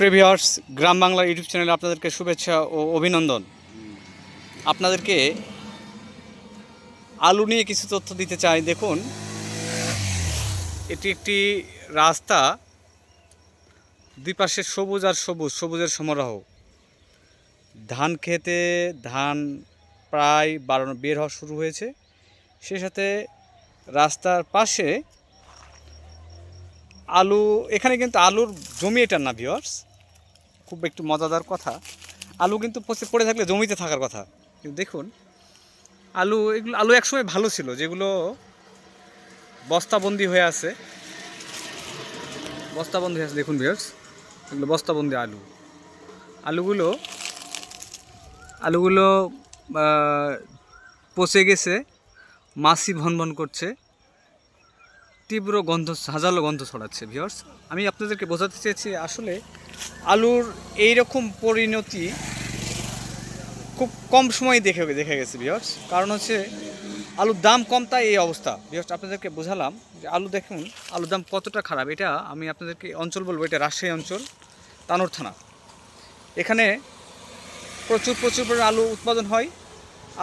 প্রিভিয়ার্স গ্রাম Bangla YouTube চ্যানেলে আপনাদেরকে শুভেচ্ছা ও অভিনন্দন। আপনাদেরকে আলু নিয়ে কিছু তথ্য দিতে চাই। দেখুন, এটি একটি রাস্তা দুই পাশে সবুজ আর সবুজ, সবুজের সমারোহ। ধান খেতে ধান প্রায় বাড়ানো বের হওয়া শুরু হয়েছে। সে সাথে রাস্তার পাশে আলু, এখানে কিন্তু আলুর জমি এটা না ভিওয়ার্স খুব একটু মজাদার কথা। আলু কিন্তু পচে পড়ে থাকলে জমিতে থাকার কথা। কিন্তু দেখুন, আলু এগুলো, আলু একসময় ভালো ছিল, যেগুলো বস্তাবন্দি হয়ে আছে। বস্তাবন্দি হয়ে আছে, দেখুন ভিওয়ার্স এগুলো বস্তাবন্দি আলু। আলুগুলো আলুগুলো পচে গেছে, মাছি ভন ভন করছে। তীব্র গন্ধ ঝাঁঝালো গন্ধ ছড়াচ্ছে ভিওর্স আমি আপনাদেরকে বোঝাতে চেয়েছি, আসলে আলুর এই রকম পরিণতি খুব কম সময়ে দেখে দেখে গেছে ভিওর্স কারণ হচ্ছে, আলুর দাম কম, তাই এই অবস্থা। ভিওর্স আপনাদেরকে বোঝালাম যে আলু দেখুন, আলুর দাম কতটা খারাপ। এটা আমি আপনাদেরকে অঞ্চল বলব, এটা রাজশাহী অঞ্চল, তানোর থানা। এখানে প্রচুর প্রচুর পরিমাণে আলু উৎপাদন হয়।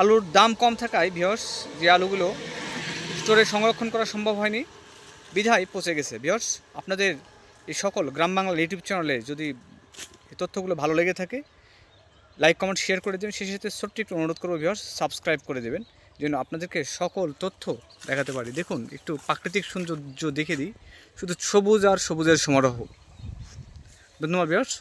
আলুর দাম কম থাকায় ভিওর্স যে আলুগুলো স্টোরে সংরক্ষণ করা সম্ভব হয়নি। বিধায় পচে গেছে। ভিওর্স আপনাদের এই সকল গ্রাম বাংলা ইউটিউব চ্যানেলে যদি এই তথ্যগুলো ভালো লেগে থাকে লাইক কমেন্ট শেয়ার করে দেবেন। সেই সাথে ছোট্ট একটু অনুরোধ করব ভিওর্স সাবস্ক্রাইব করে দেবেন, যেন আপনাদেরকে সকল তথ্য দেখাতে পারি। দেখুন, একটু প্রাকৃতিক সৌন্দর্য দেখে দিই। শুধু সবুজ আর সবুজের সমারোহ। ধন্যবাদ ভিওর্স